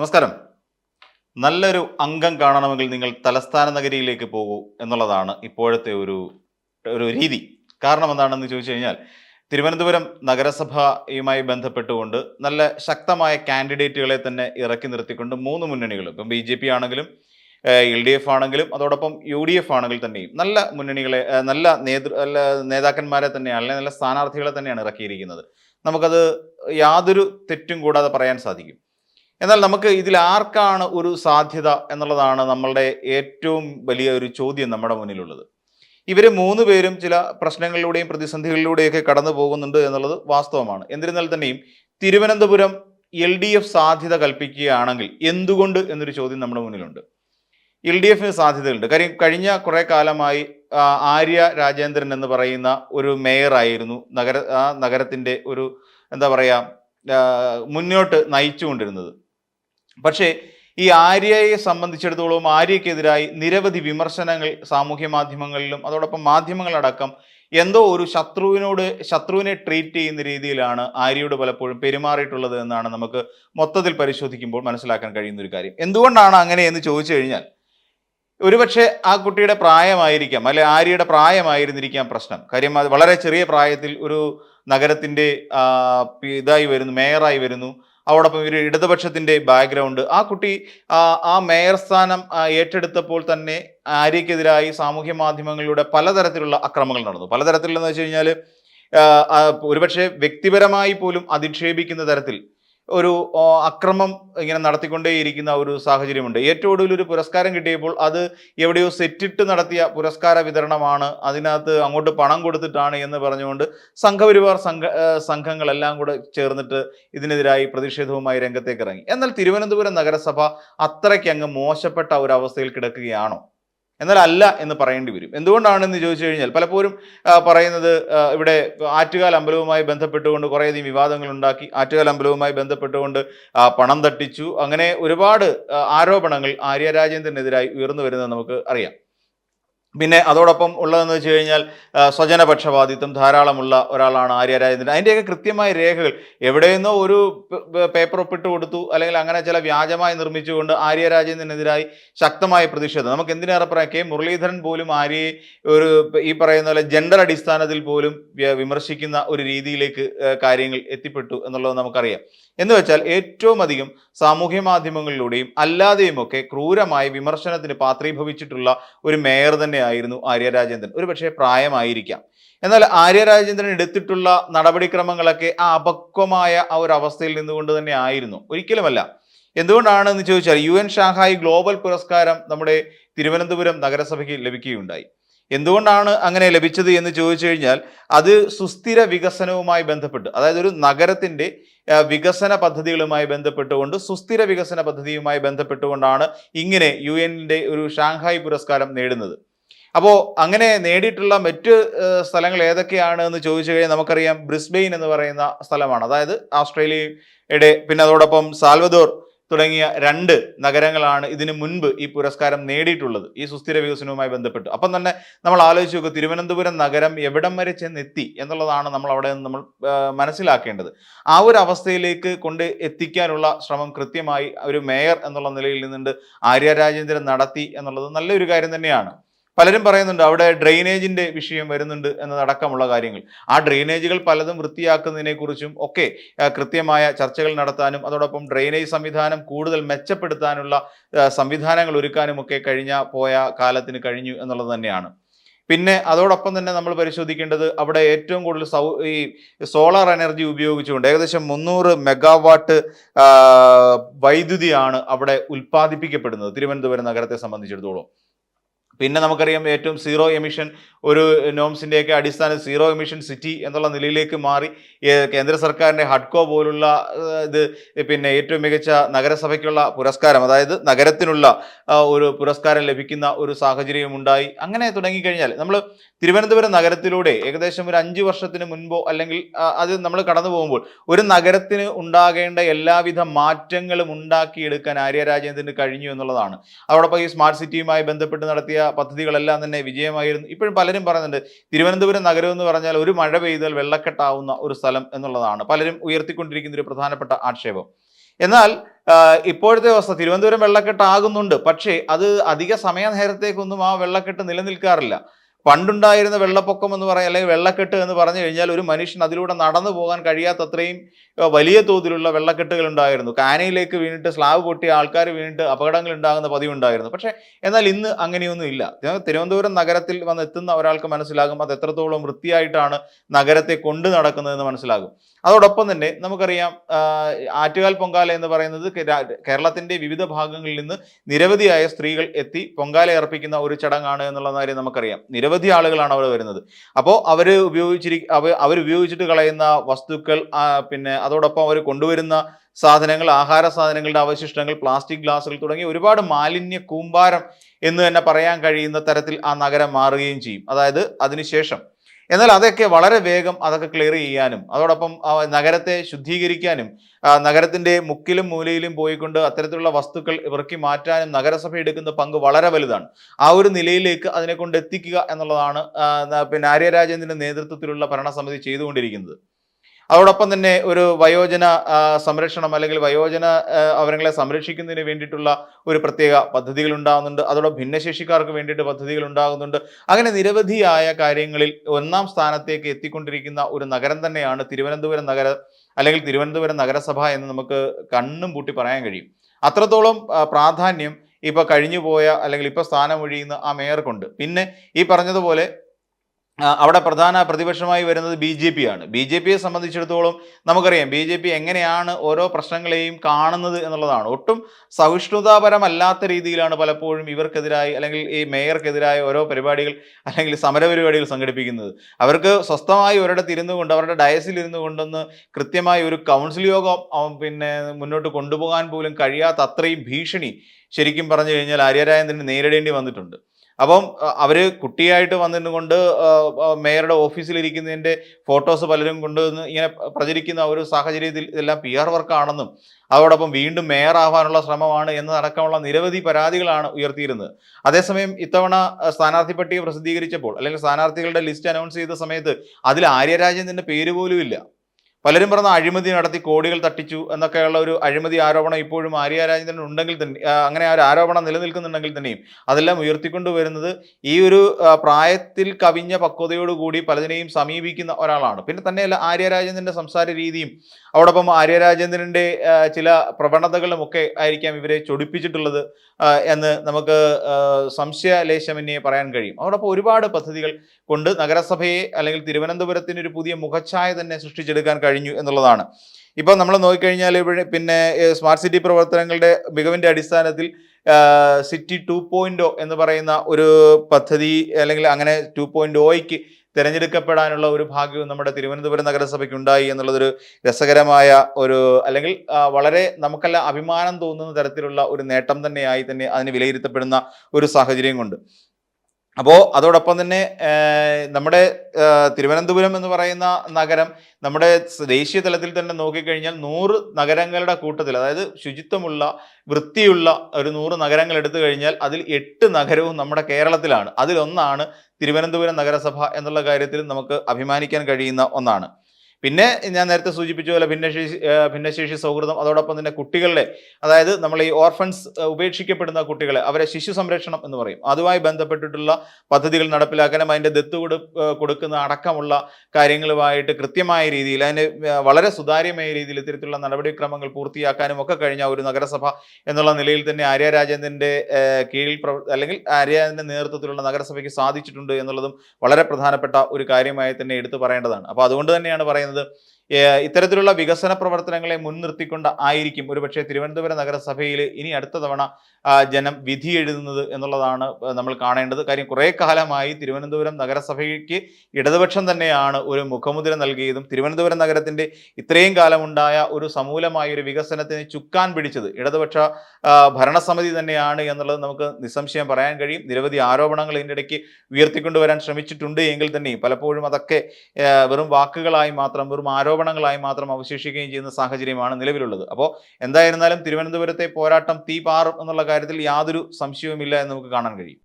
നമസ്കാരം. നല്ലൊരു അംഗം കാണണമെങ്കിൽ നിങ്ങൾ തലസ്ഥാന നഗരിയിലേക്ക് പോകൂ എന്നുള്ളതാണ് ഇപ്പോഴത്തെ ഒരു ഒരു രീതി. കാരണം എന്താണെന്ന് ചോദിച്ചു കഴിഞ്ഞാൽ തിരുവനന്തപുരം നഗരസഭയുമായി ബന്ധപ്പെട്ടുകൊണ്ട് നല്ല ശക്തമായ കാൻഡിഡേറ്റുകളെ തന്നെ ഇറക്കി നിർത്തിക്കൊണ്ട് മൂന്ന് മുന്നണികളും ഇപ്പം ബി ജെ പി ആണെങ്കിലും എൽ ഡി എഫ് ആണെങ്കിലും അതോടൊപ്പം യു ഡി എഫ് ആണെങ്കിൽ തന്നെയും നല്ല മുന്നണികളെ നല്ല നേതൃ നേതാക്കന്മാരെ തന്നെയാണ് അല്ലെങ്കിൽ നല്ല സ്ഥാനാർത്ഥികളെ തന്നെയാണ് ഇറക്കിയിരിക്കുന്നത്. നമുക്കത് യാതൊരു തെറ്റും കൂടാതെ പറയാൻ സാധിക്കും. എന്നാൽ നമുക്ക് ഇതിൽ ആർക്കാണ് ഒരു സാധ്യത എന്നുള്ളതാണ് നമ്മളുടെ ഏറ്റവും വലിയ ഒരു ചോദ്യം നമ്മുടെ മുന്നിലുള്ളത്. ഇവർ മൂന്ന് പേരും ചില പ്രശ്നങ്ങളിലൂടെയും പ്രതിസന്ധികളിലൂടെയൊക്കെ കടന്നു പോകുന്നുണ്ട് എന്നുള്ളത് വാസ്തവമാണ്. എന്നിരുന്നാൽ തന്നെയും തിരുവനന്തപുരം എൽ ഡി എഫ് സാധ്യത കൽപ്പിക്കുകയാണെങ്കിൽ എന്തുകൊണ്ട് എന്നൊരു ചോദ്യം നമ്മുടെ മുന്നിലുണ്ട്. എൽ ഡി എഫിന് സാധ്യതയുണ്ട്. കാര്യം കഴിഞ്ഞ കുറേ കാലമായി ആര്യ രാജേന്ദ്രൻ എന്ന് പറയുന്ന ഒരു മേയറായിരുന്നു നഗര ആ നഗരത്തിന്റെ ഒരു എന്താ പറയുക മുന്നോട്ട് നയിച്ചുകൊണ്ടിരുന്നത്. പക്ഷേ ഈ ആര്യയെ സംബന്ധിച്ചിടത്തോളം ആര്യക്കെതിരായി നിരവധി വിമർശനങ്ങൾ സാമൂഹ്യ മാധ്യമങ്ങളിലും അതോടൊപ്പം മാധ്യമങ്ങളടക്കം എന്തോ ഒരു ശത്രുവിനോട് ശത്രുവിനെ ട്രീറ്റ് ചെയ്യുന്ന രീതിയിലാണ് ആര്യയോട് പലപ്പോഴും പെരുമാറിയിട്ടുള്ളത് എന്നാണ് നമുക്ക് മൊത്തത്തിൽ പരിശോധിക്കുമ്പോൾ മനസ്സിലാക്കാൻ കഴിയുന്ന ഒരു കാര്യം. എന്തുകൊണ്ടാണ് അങ്ങനെ എന്ന് ചോദിച്ചു കഴിഞ്ഞാൽ ഒരുപക്ഷെ ആ കുട്ടിയുടെ പ്രായമായിരിക്കാം അല്ലെ ആര്യയുടെ പ്രായമായിരുന്നിരിക്കാം പ്രശ്നം. കാര്യം വളരെ ചെറിയ പ്രായത്തിൽ ഒരു നഗരത്തിന്റെ ഇതായി വരുന്നു മേയറായി വരുന്നു. അതോടൊപ്പം ഒരു ഇടതുപക്ഷത്തിന്റെ ബാക്ക്ഗ്രൗണ്ട് ആ കുട്ടി ആ, മേയർ സ്ഥാനം ഏറ്റെടുത്തപ്പോൾ തന്നെ ആര്യക്കെതിരായി സാമൂഹ്യ മാധ്യമങ്ങളിലൂടെ പലതരത്തിലുള്ള അക്രമങ്ങൾ നടന്നു. പലതരത്തിലെന്ന് വെച്ച് കഴിഞ്ഞാൽ ഒരുപക്ഷെ വ്യക്തിപരമായി പോലും അധിക്ഷേപിക്കുന്ന തരത്തിൽ ഒരു അക്രമം ഇങ്ങനെ നടത്തിക്കൊണ്ടേയിരിക്കുന്ന ഒരു സാഹചര്യമുണ്ട്. ഏറ്റവും ഒടുവിൽ ഒരു പുരസ്കാരം കിട്ടിയപ്പോൾ അത് എവിടെയോ സെറ്റിട്ട് നടത്തിയ പുരസ്കാര വിതരണമാണ്. അതിനകത്ത് അങ്ങോട്ട് പണം കൊടുത്തിട്ടാണ് എന്ന് പറഞ്ഞുകൊണ്ട് സംഘപരിവാർ സംഘ സംഘങ്ങളെല്ലാം കൂടെ ചേർന്നിട്ട് ഇതിനെതിരായി പ്രതിഷേധവുമായി രംഗത്തേക്ക് ഇറങ്ങി. എന്നാൽ തിരുവനന്തപുരം നഗരസഭ അത്രയ്ക്ക് അങ്ങ് മോശപ്പെട്ട ഒരു അവസ്ഥയിൽ കിടക്കുകയാണോ? എന്നാൽ അല്ല എന്ന് പറയേണ്ടി വരും. എന്തുകൊണ്ടാണെന്ന് ചോദിച്ചു കഴിഞ്ഞാൽ പലപ്പോഴും പറയുന്നത് ഇവിടെ ആറ്റുകാൽ അമ്പലവുമായി ബന്ധപ്പെട്ടുകൊണ്ട് കുറേയധികം വിവാദങ്ങൾ ഉണ്ടാക്കി ആറ്റുകാൽ അമ്പലവുമായി ബന്ധപ്പെട്ടുകൊണ്ട് പണം തട്ടിച്ചു. അങ്ങനെ ഒരുപാട് ആരോപണങ്ങൾ ആര്യ രാജേന്ദ്രനെതിരായി ഉയർന്നു വരുന്നത് നമുക്ക് അറിയാം. പിന്നെ അതോടൊപ്പം ഉള്ളതെന്ന് വെച്ച് കഴിഞ്ഞാൽ സ്വജനപക്ഷപാതിത്വം ധാരാളമുള്ള ഒരാളാണ് ആര്യ രാജേന്ദ്രൻ. അതിന്റെയൊക്കെ കൃത്യമായ രേഖകൾ എവിടെയെന്നോ ഒരു പേപ്പർ ഒപ്പിട്ട് കൊടുത്തു അല്ലെങ്കിൽ അങ്ങനെ ചില വ്യാജമായി നിർമ്മിച്ചുകൊണ്ട് ആര്യ രാജേന്ദ്രനെതിരായി ശക്തമായ പ്രതിഷേധം. നമുക്ക് എന്തിനേറെ പറയാം കെ. മുരളീധരൻ പോലും ആര്യയെ ഒരു ഈ പറയുന്ന പോലെ ജെൻഡർ അടിസ്ഥാനത്തിൽ പോലും വിമർശിക്കുന്ന ഒരു രീതിയിലേക്ക് കാര്യങ്ങൾ എത്തിപ്പെട്ടു എന്നുള്ളത് നമുക്കറിയാം. എന്ന് വെച്ചാൽ ഏറ്റവും അധികം സാമൂഹ്യ മാധ്യമങ്ങളിലൂടെയും അല്ലാതെയുമൊക്കെ ക്രൂരമായ വിമർശനത്തിന് പാത്രീഭവിച്ചിട്ടുള്ള ഒരു മേയർ തന്നെയായിരുന്നു ആര്യരാജേന്ദ്രൻ. ഒരു പക്ഷേ പ്രായമായിരിക്കാം. എന്നാൽ ആര്യരാജേന്ദ്രൻ എടുത്തിട്ടുള്ള നടപടിക്രമങ്ങളൊക്കെ ആ അപക്വമായ ആ ഒരു അവസ്ഥയിൽ നിന്നുകൊണ്ട് തന്നെ ആയിരുന്നു. ഒരിക്കലുമല്ല. എന്തുകൊണ്ടാണെന്ന് ചോദിച്ചാൽ യു എൻ ഷാങ്ഹായ് ഗ്ലോബൽ പുരസ്കാരം നമ്മുടെ തിരുവനന്തപുരം നഗരസഭയ്ക്ക് ലഭിക്കുകയുണ്ടായി. എന്തുകൊണ്ടാണ് അങ്ങനെ ലഭിച്ചത് എന്ന് ചോദിച്ചു കഴിഞ്ഞാൽ അത് സുസ്ഥിര വികസനവുമായി ബന്ധപ്പെട്ട് അതായത് ഒരു നഗരത്തിന്റെ വികസന പദ്ധതികളുമായി ബന്ധപ്പെട്ടുകൊണ്ട് സുസ്ഥിര വികസന പദ്ധതിയുമായി ബന്ധപ്പെട്ടുകൊണ്ടാണ് ഇങ്ങനെ യു എന്റെ ഒരു ഷാങ്ഹായ് പുരസ്കാരം നേടുന്നത്. അപ്പോൾ അങ്ങനെ നേടിയിട്ടുള്ള മറ്റ് സ്ഥലങ്ങൾ ഏതൊക്കെയാണ് എന്ന് ചോദിച്ചു കഴിഞ്ഞാൽ നമുക്കറിയാം ബ്രിസ്ബെയിൻ എന്ന് പറയുന്ന സ്ഥലമാണ്. അതായത് ഓസ്ട്രേലിയയുടെ പിന്നെ അതോടൊപ്പം സാൽവദോർ തുടങ്ങിയ രണ്ട് നഗരങ്ങളാണ് ഇതിനു മുൻപ് ഈ പുരസ്കാരം നേടിയിട്ടുള്ളത്. ഈ സുസ്ഥിര വികസനവുമായി ബന്ധപ്പെട്ട്. അപ്പം തന്നെ നമ്മൾ ആലോചിച്ച് നോക്കുക തിരുവനന്തപുരം നഗരം എവിടം വരെ ചെന്നെത്തി എന്നുള്ളതാണ് നമ്മൾ അവിടെ നിന്ന് നമ്മൾ മനസ്സിലാക്കേണ്ടത്. ആ ഒരു അവസ്ഥയിലേക്ക് കൊണ്ട് എത്തിക്കാനുള്ള ശ്രമം കൃത്യമായി ഒരു മേയർ എന്നുള്ള നിലയിൽ നിന്നുണ്ട്. ആര്യ രാജേന്ദ്രൻ നടത്തി എന്നുള്ളത് നല്ലൊരു കാര്യം തന്നെയാണ്. പലരും പറയുന്നുണ്ട് അവിടെ ഡ്രെയിനേജിന്റെ വിഷയം വരുന്നുണ്ട് എന്നതടക്കമുള്ള കാര്യങ്ങൾ. ആ ഡ്രെയിനേജുകൾ പലതും വൃത്തിയാക്കുന്നതിനെ കുറിച്ചും ഒക്കെ കൃത്യമായ ചർച്ചകൾ നടത്താനും അതോടൊപ്പം ഡ്രെയിനേജ് സംവിധാനം കൂടുതൽ മെച്ചപ്പെടുത്താനുള്ള സംവിധാനങ്ങൾ ഒരുക്കാനും ഒക്കെ കഴിഞ്ഞ പോയ കാലത്തിന് കഴിഞ്ഞു എന്നുള്ളത് തന്നെയാണ്. പിന്നെ അതോടൊപ്പം തന്നെ നമ്മൾ പരിശോധിക്കേണ്ടത് അവിടെ ഏറ്റവും കൂടുതൽ സൗ ഈ സോളാർ എനർജി ഉപയോഗിച്ചുകൊണ്ട് ഏകദേശം മുന്നൂറ് മെഗാവാട്ട് വൈദ്യുതിയാണ് അവിടെ ഉൽപ്പാദിപ്പിക്കപ്പെടുന്നത് തിരുവനന്തപുരം നഗരത്തെ സംബന്ധിച്ചിടത്തോളം. പിന്നെ നമുക്കറിയാം ഏറ്റവും സീറോ എമിഷൻ ഒരു നോംസിന്റെയൊക്കെ അടിസ്ഥാന സീറോ എമിഷൻ സിറ്റി എന്നുള്ള നിലയിലേക്ക് മാറി. കേന്ദ്ര സർക്കാരിന്റെ ഹഡ്കോ പോലുള്ള ഇത് പിന്നെ ഏറ്റവും മികച്ച നഗരസഭയ്ക്കുള്ള പുരസ്കാരം അതായത് നഗരത്തിനുള്ള ഒരു പുരസ്കാരം ലഭിക്കുന്ന ഒരു സാഹചര്യം ഉണ്ടായി. അങ്ങനെ തുടങ്ങിക്കഴിഞ്ഞാൽ നമ്മൾ തിരുവനന്തപുരം നഗരത്തിലൂടെ ഏകദേശം ഒരു അഞ്ച് വർഷത്തിന് മുൻപോ അല്ലെങ്കിൽ അത് നമ്മൾ കടന്നു പോകുമ്പോൾ ഒരു നഗരത്തിന് ഉണ്ടാകേണ്ട എല്ലാവിധ മാറ്റങ്ങളും ഉണ്ടാക്കിയെടുക്കാൻ ആര്യ രാജേന്ദ്രന് കഴിഞ്ഞു എന്നുള്ളതാണ്. അതോടൊപ്പം ഈ സ്മാർട്ട് സിറ്റിയുമായി ബന്ധപ്പെട്ട് നടത്തിയ പദ്ധതികളെല്ലാം തന്നെ വിജയമായിരുന്നു. ഇപ്പോഴും പലരും പറയുന്നുണ്ട് തിരുവനന്തപുരം നഗരം എന്ന് പറഞ്ഞാൽ ഒരു മഴ പെയ്താൽ വെള്ളക്കെട്ടാവുന്ന ഒരു സ്ഥലം എന്നുള്ളതാണ്. പലരും ഉയർത്തിക്കൊണ്ടിരിക്കുന്ന ഒരു പ്രധാനപ്പെട്ട ആക്ഷേപം. എന്നാൽ ഇപ്പോഴത്തെ അവസ്ഥ തിരുവനന്തപുരം വെള്ളക്കെട്ടാകുന്നുണ്ട്. പക്ഷേ അത് അധിക സമയ നേരത്തേക്കൊന്നും ആ വെള്ളക്കെട്ട് നിലനിൽക്കാറില്ല. പണ്ടുണ്ടായിരുന്ന വെള്ളപ്പൊക്കം എന്ന് പറയാം അല്ലെങ്കിൽ വെള്ളക്കെട്ട് എന്ന് പറഞ്ഞു കഴിഞ്ഞാൽ ഒരു മനുഷ്യൻ അതിലൂടെ നടന്നു പോകാൻ കഴിയാത്തത്രയും വലിയ തോതിലുള്ള വെള്ളക്കെട്ടുകൾ ഉണ്ടായിരുന്നു. കാനയിലേക്ക് വീണിട്ട് സ്ലാബ് പൊട്ടിയ ആൾക്കാർ വീണിട്ട് അപകടങ്ങൾ ഉണ്ടാകുന്ന പതിവുണ്ടായിരുന്നു പക്ഷേ എന്നാൽ ഇന്ന് അങ്ങനെയൊന്നും ഇല്ല. തിരുവനന്തപുരം നഗരത്തിൽ വന്ന് എത്തുന്ന ഒരാൾക്ക് മനസ്സിലാകും അത് എത്രത്തോളം വൃത്തിയായിട്ടാണ് നഗരത്തെ കൊണ്ടു നടക്കുന്നതെന്ന് മനസ്സിലാകും. അതോടൊപ്പം തന്നെ നമുക്കറിയാം ആറ്റുകാൽ പൊങ്കാല എന്ന് പറയുന്നത് കേരളത്തിന്റെ വിവിധ ഭാഗങ്ങളിൽ നിന്ന് നിരവധിയായ സ്ത്രീകൾ എത്തി പൊങ്കാല അർപ്പിക്കുന്ന ഒരു ചടങ്ങാണ് എന്നുള്ള കാര്യം നമുക്കറിയാം. നിരവധി ആളുകളാണ് അവിടെ വരുന്നത്. അപ്പോൾ അവർ ഉപയോഗിച്ചിരി അവ അവർ ഉപയോഗിച്ചിട്ട് കളയുന്ന വസ്തുക്കൾ പിന്നെ അതോടൊപ്പം അവർ കൊണ്ടുവരുന്ന സാധനങ്ങൾ ആഹാര സാധനങ്ങളുടെ അവശിഷ്ടങ്ങൾ പ്ലാസ്റ്റിക് ഗ്ലാസുകൾ തുടങ്ങി ഒരുപാട് മാലിന്യ കൂമ്പാരം എന്ന് തന്നെ പറയാൻ കഴിയുന്ന തരത്തിൽ ആ നഗരം മാറുകയും ചെയ്യും. അതായത് അതിനുശേഷം എന്നാൽ അതൊക്കെ വളരെ വേഗം അതൊക്കെ ക്ലിയർ ചെയ്യാനും അതോടൊപ്പം നഗരത്തെ ശുദ്ധീകരിക്കാനും നഗരത്തിന്റെ മുക്കിലും മൂലയിലും പോയിക്കൊണ്ട് അത്തരത്തിലുള്ള വസ്തുക്കൾ ഇറക്കി മാറ്റാനും നഗരസഭ എടുക്കുന്ന പങ്ക് വളരെ വലുതാണ്. ആ ഒരു നിലയിലേക്ക് അതിനെ കൊണ്ട് എത്തിക്കുക എന്നുള്ളതാണ് പിന്നെ ആര്യ രാജേന്ദ്രന്റെ നേതൃത്വത്തിലുള്ള ഭരണസമിതി ചെയ്തുകൊണ്ടിരിക്കുന്നത്. അതോടൊപ്പം തന്നെ ഒരു വയോജന സംരക്ഷണം അല്ലെങ്കിൽ വയോജന അവരങ്ങളെ സംരക്ഷിക്കുന്നതിന് വേണ്ടിയിട്ടുള്ള ഒരു പ്രത്യേക പദ്ധതികൾ ഉണ്ടാകുന്നുണ്ട്. അതോടൊപ്പം ഭിന്നശേഷിക്കാർക്ക് വേണ്ടിയിട്ട് പദ്ധതികൾ ഉണ്ടാകുന്നുണ്ട്. അങ്ങനെ നിരവധിയായ കാര്യങ്ങളിൽ ഒന്നാം സ്ഥാനത്തേക്ക് എത്തിക്കൊണ്ടിരിക്കുന്ന ഒരു നഗരം തന്നെയാണ് തിരുവനന്തപുരം നഗര അല്ലെങ്കിൽ തിരുവനന്തപുരം നഗരസഭ എന്ന് നമുക്ക് കണ്ണും പൂട്ടി പറയാൻ കഴിയും. അത്രത്തോളം പ്രാധാന്യം ഇപ്പൊ കഴിഞ്ഞുപോയ അല്ലെങ്കിൽ ഇപ്പൊ സ്ഥാനമൊഴിയുന്ന ആ മേയർക്കുണ്ട്. പിന്നെ ഈ പറഞ്ഞതുപോലെ അവിടെ പ്രധാന പ്രതിപക്ഷമായി വരുന്നത് ബി ജെ പി ആണ്. ബി ജെ പിയെ സംബന്ധിച്ചിടത്തോളം നമുക്കറിയാം ബി ജെ പി എങ്ങനെയാണ് ഓരോ പ്രശ്നങ്ങളെയും കാണുന്നത് എന്നുള്ളതാണ്. ഒട്ടും സഹിഷ്ണുതാപരമല്ലാത്ത രീതിയിലാണ് പലപ്പോഴും ഇവർക്കെതിരായി അല്ലെങ്കിൽ ഈ മേയർക്കെതിരായ ഓരോ പരിപാടികൾ അല്ലെങ്കിൽ സമരപരിപാടികൾ സംഘടിപ്പിക്കുന്നത്. അവർക്ക് സ്വസ്ഥമായി ഒരിടത്ത് ഇരുന്നു കൊണ്ട് അവരുടെ ഡയസിൽ ഇരുന്നു കൊണ്ടൊന്ന് കൃത്യമായി ഒരു കൗൺസിൽ യോഗം പിന്നെ മുന്നോട്ട് കൊണ്ടുപോകാൻ പോലും കഴിയാത്ത അത്രയും ഭീഷണി ശരിക്കും പറഞ്ഞു കഴിഞ്ഞാൽ ആര്യരാജേന്ദ്രന് നേരിടേണ്ടി വന്നിട്ടുണ്ട്. അപ്പം അവർ കുട്ടിയായിട്ട് വന്നിരുന്നുകൊണ്ട് മേയറുടെ ഓഫീസിലിരിക്കുന്നതിന്റെ ഫോട്ടോസ് പലരും കൊണ്ടുവന്ന് ഇങ്ങനെ പ്രചരിക്കുന്ന ഒരു സാഹചര്യത്തിൽ ഇതെല്ലാം പി ആർ വർക്കാണെന്നും അതോടൊപ്പം വീണ്ടും മേയർ ആവാനുള്ള ശ്രമമാണ് എന്നതടക്കമുള്ള നിരവധി പരാതികളാണ് ഉയർത്തിയിരുന്നത്. അതേസമയം ഇത്തവണ സ്ഥാനാർത്ഥി പട്ടിക പ്രസിദ്ധീകരിച്ചപ്പോൾ അല്ലെങ്കിൽ സ്ഥാനാർത്ഥികളുടെ ലിസ്റ്റ് അനൗൺസ് ചെയ്ത സമയത്ത് അതിൽ ആര്യരാജൻ പേര് പോലും ഇല്ല. പലരും പറഞ്ഞ അഴിമതി നടത്തി കോടികൾ തട്ടിച്ചു എന്നൊക്കെയുള്ള ഒരു അഴിമതി ആരോപണം ഇപ്പോഴും ആര്യ രാജേന്ദ്രൻ ഉണ്ടെങ്കിൽ തന്നെ അങ്ങനെ ആ ഒരു ആരോപണം നിലനിൽക്കുന്നുണ്ടെങ്കിൽ തന്നെയും അതെല്ലാം ഉയർത്തിക്കൊണ്ടുവരുന്നത് ഈ ഒരു പ്രായത്തിൽ കവിഞ്ഞ പക്വതയോടുകൂടി പലതിനെയും സമീപിക്കുന്ന ഒരാളാണ്. പിന്നെ തന്നെയല്ല ആര്യ രാജേന്ദ്രന്റെ സംസാര രീതിയും അതോടൊപ്പം ആര്യ രാജേന്ദ്രന്റെ ചില പ്രവണതകളും ഒക്കെ ആയിരിക്കാം ഇവരെ ചൊടിപ്പിച്ചിട്ടുള്ളത് എന്ന് നമുക്ക് സംശയലേശമെന്നെ പറയാൻ കഴിയും. അതോടൊപ്പം ഒരുപാട് പദ്ധതികൾ കൊണ്ട് നഗരസഭയെ അല്ലെങ്കിൽ തിരുവനന്തപുരത്തിന് ഒരു പുതിയ മുഖച്ഛായ തന്നെ സൃഷ്ടിച്ചെടുക്കാൻ കഴിഞ്ഞു എന്നുള്ളതാണ്. ഇപ്പം നമ്മൾ നോക്കിക്കഴിഞ്ഞാൽ ഇവിടെ പിന്നെ സ്മാർട്ട് സിറ്റി പ്രവർത്തനങ്ങളുടെ മികവിന്റെ അടിസ്ഥാനത്തിൽ സിറ്റി ടു പോയിന്റ് എന്ന് പറയുന്ന ഒരു പദ്ധതി അല്ലെങ്കിൽ അങ്ങനെ ടു പോയിന്റ് ഒയ്ക്ക് തിരഞ്ഞെടുക്കപ്പെടാനുള്ള ഒരു ഭാഗ്യവും നമ്മുടെ തിരുവനന്തപുരം നഗരസഭയ്ക്ക് ഉണ്ടായി എന്നുള്ളതൊരു രസകരമായ ഒരു അല്ലെങ്കിൽ വളരെ നമുക്കെല്ലാം അഭിമാനം തോന്നുന്ന തരത്തിലുള്ള ഒരു നേട്ടം തന്നെയായി തന്നെ അതിന് വിലയിരുത്തപ്പെടുന്ന ഒരു സാഹചര്യം കൊണ്ട്. അപ്പോൾ അതോടൊപ്പം തന്നെ നമ്മുടെ തിരുവനന്തപുരം എന്ന് പറയുന്ന നഗരം നമ്മുടെ ദേശീയ തലത്തിൽ തന്നെ നോക്കിക്കഴിഞ്ഞാൽ നൂറ് നഗരങ്ങളുടെ കൂട്ടത്തിൽ അതായത് ശുചിത്വമുള്ള വൃത്തിയുള്ള ഒരു നൂറ് നഗരങ്ങൾ എടുത്തു കഴിഞ്ഞാൽ അതിൽ എട്ട് നഗരവും നമ്മുടെ കേരളത്തിലാണ്. അതിലൊന്നാണ് തിരുവനന്തപുരം നഗരസഭ എന്നുള്ള കാര്യത്തിൽ നമുക്ക് അഭിമാനിക്കാൻ കഴിയുന്ന ഒന്നാണ്. പിന്നെ ഞാൻ നേരത്തെ സൂചിപ്പിച്ച പോലെ ഭിന്നശേഷി ഭിന്നശേഷി സൗഹൃദം അതോടൊപ്പം തന്നെ കുട്ടികളെ അതായത് നമ്മൾ ഈ ഓർഫൻസ് ഉപേക്ഷിക്കപ്പെടുന്ന കുട്ടികളെ അവരെ ശിശു സംരക്ഷണം എന്ന് പറയും. അതുമായി ബന്ധപ്പെട്ടിട്ടുള്ള പദ്ധതികൾ നടപ്പിലാക്കാനും അതിന്റെ ദത്ത് കൊടു കൊടുക്കുന്ന അടക്കമുള്ള കാര്യങ്ങളുമായിട്ട് കൃത്യമായ രീതിയിൽ അതിന് വളരെ സുതാര്യമായ രീതിയിൽ ഇത്തരത്തിലുള്ള നടപടിക്രമങ്ങൾ പൂർത്തിയാക്കാനും ഒക്കെ കഴിഞ്ഞ ഒരു നഗരസഭ എന്നുള്ള നിലയിൽ തന്നെ ആര്യ രാജേന്ദ്രന്റെ കീഴിൽ അല്ലെങ്കിൽ ആര്യാജേന്ദ്രന്റെ നേതൃത്വത്തിലുള്ള നഗരസഭയ്ക്ക് സാധിച്ചിട്ടുണ്ട് എന്നുള്ളതും വളരെ പ്രധാനപ്പെട്ട ഒരു കാര്യമായി തന്നെ എടുത്തു പറയേണ്ടതാണ്. അപ്പോൾ അതുകൊണ്ട് തന്നെയാണ് പറയുന്നത് പറയുന്നത് ഇത്തരത്തിലുള്ള വികസന പ്രവർത്തനങ്ങളെ മുൻനിർത്തിക്കൊണ്ട് ആയിരിക്കും ഒരുപക്ഷെ തിരുവനന്തപുരം നഗരസഭയിൽ ഇനി അടുത്ത തവണ ജനം വിധി എഴുതുന്നത് എന്നുള്ളതാണ് നമ്മൾ കാണേണ്ടത്. കാര്യം കുറേ കാലമായി തിരുവനന്തപുരം നഗരസഭയ്ക്ക് ഇടതുപക്ഷം തന്നെയാണ് ഒരു മുഖമുദ്ര നൽകിയതും തിരുവനന്തപുരം നഗരത്തിന്റെ ഇത്രയും കാലമുണ്ടായ ഒരു സമൂലമായ ഒരു വികസനത്തിന് ചുക്കാൻ പിടിച്ചത് ഇടതുപക്ഷ ഭരണസമിതി തന്നെയാണ് എന്നുള്ളത് നമുക്ക് നിസ്സംശയം പറയാൻ കഴിയും. നിരവധി ആരോപണങ്ങൾ ഇതിന്റെ ഇടയ്ക്ക് ഉയർത്തിക്കൊണ്ടുവരാൻ ശ്രമിച്ചിട്ടുണ്ട് എങ്കിൽ തന്നെയും പലപ്പോഴും അതൊക്കെ വെറും വാക്കുകളായി മാത്രം വെറും ആരോപണങ്ങളായി മാത്രം അവശേഷിക്കുകയും ചെയ്യുന്ന സാഹചര്യമാണ് നിലവിലുള്ളത്. അപ്പോൾ എന്തായിരുന്നാലും തിരുവനന്തപുരത്തെ പോരാട്ടം തീ പാറും എന്നുള്ള കാര്യത്തിൽ യാതൊരു സംശയവുമില്ല എന്ന് നമുക്ക് കാണാൻ കഴിയും.